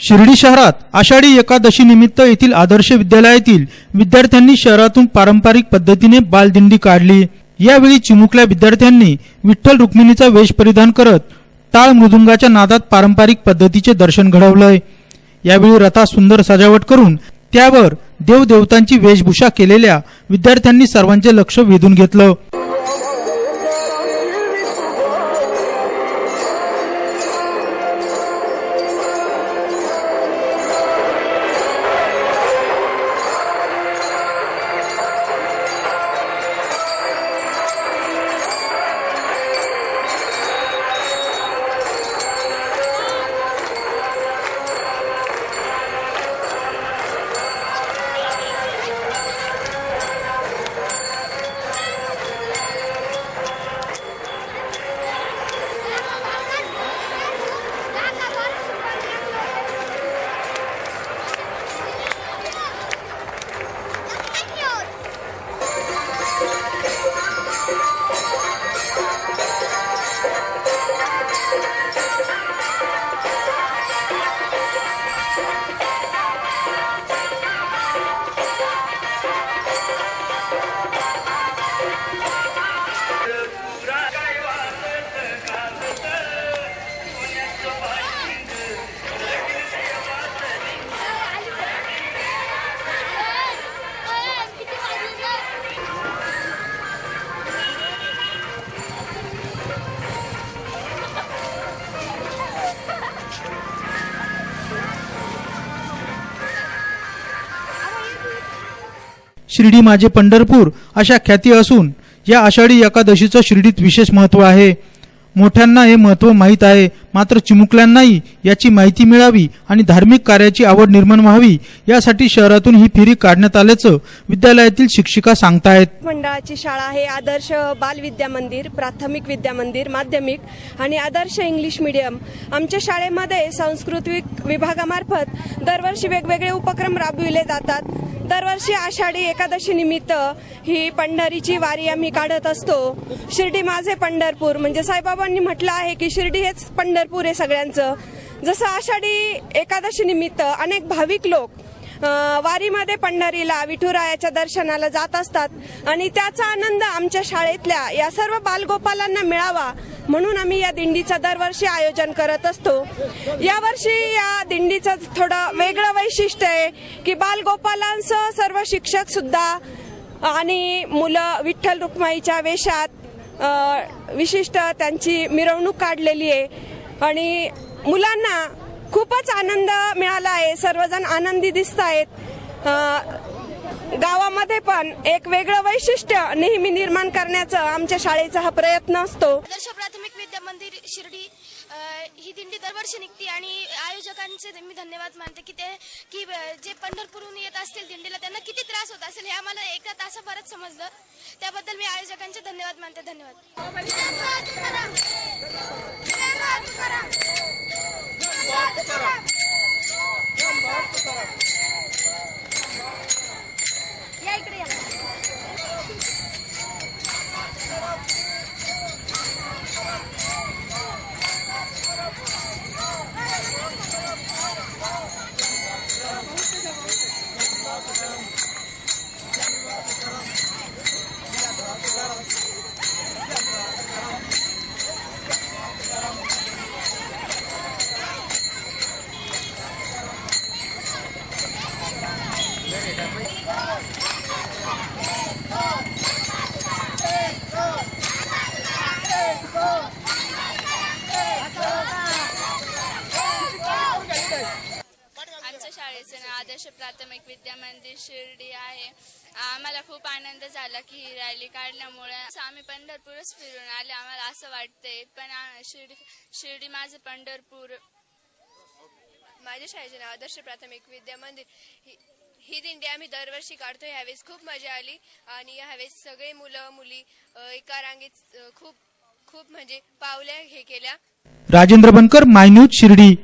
शिर्डी शहरात आषाढी एकादशी निमित्त येथील आदर्श विद्यालयातील विद्यार्थ्यांनी शहरातून पारंपरिक पद्धतीने बालदिंडी काढली. यावेळी चिमुकल्या विद्यार्थ्यांनी विठ्ठल रुक्मिणीचा वेश परिधान करत टाळ मृदुंगाच्या नादात पारंपरिक पद्धतीचे दर्शन घडवलंय. यावेळी रथात सुंदर सजावट करून त्यावर देवदेवतांची वेशभूषा केलेल्या विद्यार्थ्यांनी सर्वांचे लक्ष वेधून घेतलं. शिर्डी माझे पंढरपूर अशा ख्याती असून या आषाढी एकादशीचं शिर्डीत विशेष महत्त्व आहे. मोठ्यांना हे महत्त्व माहीत आहे. मात्र चिमुकल्यांनाही याची माहिती मिळावी आणि धार्मिक कार्याची आवड निर्माण व्हावी यासाठी शहरातून ही फेरी काढण्यात आल्याचं विद्यालयातील शिक्षिका सांगतायत. मंडळाची शाळा आहे. आदर्श बाल विद्या मंदिर प्राथमिक विद्या मंदिर माध्यमिक आणि आदर्श इंग्लिश मीडियम. आमच्या शाळेमध्ये सांस्कृतिक विभागामार्फत दरवर्षी वेगवेगळे उपक्रम राबविले जातात. दरवर्षी आषाढी एकादशी निमित्त ही पंढरीची वारी आम्ही काढत असतो. शिर्डी माझे पंढरपूर म्हणजे साईबाबांनी म्हटलं आहे की शिर्डी हेच पंढरपूर आहे सगळ्यांचं. जसं आषाढी एकादशी निमित्त अनेक भाविक लोक वारीमध्ये पंढरीला विठुरायाच्या दर्शनाला जात असतात. आणि त्याचा आनंद आमच्या शाळेतल्या या सर्व बालगोपालांना मिळावा म्हणून आम्ही या दिंडीचं दरवर्षी आयोजन करत असतो. यावर्षी या दिंडीचं थोडं वेगळं वैशिष्ट्य आहे की बालगोपालांसह सर्व शिक्षक सुद्धा आणि मुलं विठ्ठल रुक्माईच्या वेशात विशिष्ट त्यांची मिरवणूक काढलेली आहे. आणि मुलांना खूपच आनंद मिळाला आहे सर्वजण आनंदी दिसत आहेत गावामध्ये पण एक वेगळं वैशिष्ट्य नेहमी निर्माण करण्याचं आमच्या शाळेचा हा प्रयत्न असतो. आदर्श प्राथमिक विद्या मंदिर शिर्डी ही दिंडी दरवर्षी निघते आणि आयोजकांचे मी धन्यवाद मानते की ते की जे पंढरपूरहून येत असतील दिंडीला त्यांना किती त्रास होत असेल हे आम्हाला एका तासाभरात समजलं. त्याबद्दल मी आयोजकांचे धन्यवाद मानते. धन्यवाद. आदर्श प्राथमिक विद्या मंदिर शिर्डी आहे. आम्हाला खूप आनंद झाला की ही रॅली काढल्यामुळे आम्ही पंढरपूरच फिरून आले आम्हाला असं वाटतंय. पण शिर्डी शिर्डी माझं पंढरपूर. माझ्या शाळेचे नाव आदर्श प्राथमिक विद्या मंदिर. ही ही दिंडी आम्ही दरवर्षी काढतो ह्यावेळेस खूप मजा आली. आणि ह्यावेळेस सगळे मुलं मुली एका रांगेत खूप खूप म्हणजे पावल्या हे केल्या. Rajendra Bankar my news Shirdi.